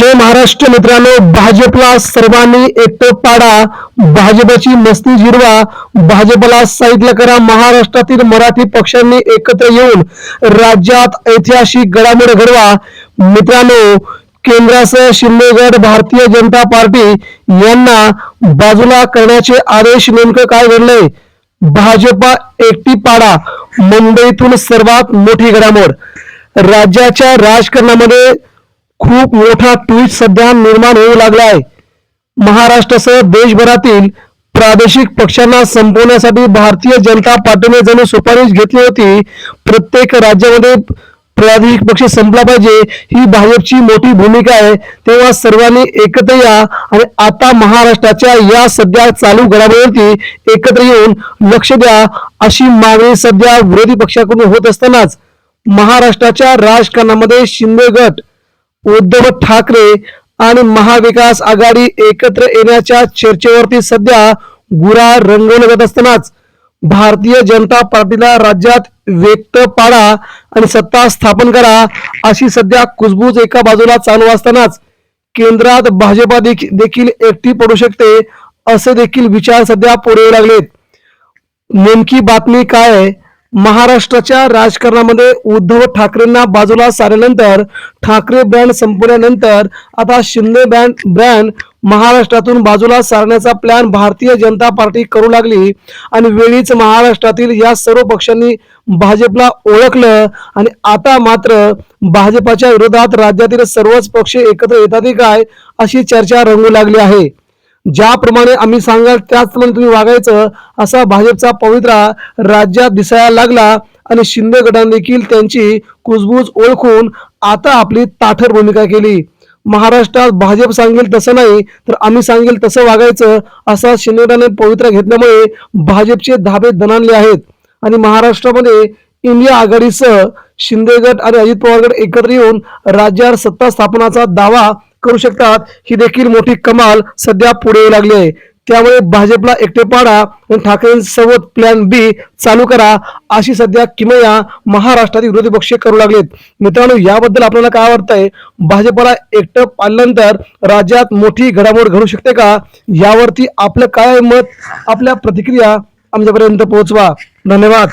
जय महाराष्ट्र मित्रांनो भाजपला सर्वांनी एकटं पाडा भाजपची मस्ती जिरवा भाजपला साईडला करा महाराष्ट्रातील मराठी पक्षांनी एकत्र येऊन राज्यात ऐतिहासिक घडामोड घडवा. मित्रांनो केंद्रासह शिंदेगड भारतीय जनता पार्टी यांना बाजूला करण्याचे आदेश नेमकं काय घडले भाजपा एकटी पाडा मुंबईतून सर्वात मोठी घडामोड. राज्याच्या राजकारणामध्ये खूप मोठा ट्विट सध्या निर्माण होऊ लागला आहे. महाराष्ट्रासह देशभरातील प्रादेशिक पक्षांना संपवण्यासाठी भारतीय जनता पार्टीने जणू सुपारीश घेतली होती. प्रत्येक राज्यामध्ये प्रादेशिक पक्ष संपला पाहिजे ही भाजपची मोठी भूमिका आहे. तेव्हा सर्वांनी एकत्र या आणि आता महाराष्ट्राच्या या सध्या चालू घडामोडीवरती एकत्र येऊन लक्ष द्या अशी मागणी सध्या विरोधी पक्षाकडून होत असतानाच. महाराष्ट्राच्या राजकारणामध्ये शिंदे गट उद्धव ठाकरे आणि महाविकास आघाडी एकत्र येण्याच्या चर्चेवरती सध्या गुरा रंगवलं जात असतानाच भारतीय जनता पार्टीला राज्यात व्यक्त पाडा आणि सत्ता स्थापन करा अशी सध्या कुजबूज एका बाजूला चालू असतानाच केंद्रात भाजपा देखील एकटी पडू शकते असे देखील विचार सध्या पुढे लागलेत. नेमकी बातमी काय आहे? महाराष्ट्राच्या राजकारणामध्ये उद्धव ठाकरेंना बाजूला सारल्यानंतर ठाकरे ब्रँड संपवल्यानंतर आता शिंदे ब्रँड ब्रँड महाराष्ट्रातून बाजूला सारण्याचा प्लॅन भारतीय जनता पार्टी करू लागली. आणि वेळीच महाराष्ट्रातील या सर्व पक्षांनी भाजपला ओळखलं. आणि आता मात्र भाजपाच्या विरोधात राज्यातील सर्वच पक्ष एकत्र येतात काय? अशी चर्चा रंगू लागली आहे. ज्याप्रमाणे आम्ही सांगाल त्याचप्रमाणे तुम्ही वागायचं असा भाजपचा पवित्रा राज्यात दिसायला लागला आणि शिंदे गटाने देखील त्यांची कुजबूज ओळखून आता आपली ताठर भूमिका केली. महाराष्ट्रात भाजप सांगेल तसं नाही तर आम्ही सांगेल तसं वागायचं असा शिंदे गटाने पवित्रा घेतल्यामुळे भाजपचे धाबे दणानले आहेत. आणि महाराष्ट्रामध्ये इंडिया आघाडीसह शिंदे गट आणि अजित पवार गट एकत्र येऊन राज्यावर सत्ता स्थापनाचा दावा करू शकतात. ही देखील मोठी कमाल सध्या पुढे येऊ लागली आहे. त्यामुळे भाजपला एकटे पाडा आणि ठाकरेंसोबत प्लॅन बी चालू करा अशी सध्या किमया महाराष्ट्रातील विरोधी पक्ष करू लागलेत. मित्रांनो याबद्दल आपल्याला काय वाटतंय भाजपला एकटं पाडल्यानंतर राज्यात मोठी घडामोड घडू शकते का? यावरती आपलं काय मत? आपल्या प्रतिक्रिया आमच्यापर्यंत पोहोचवा. धन्यवाद.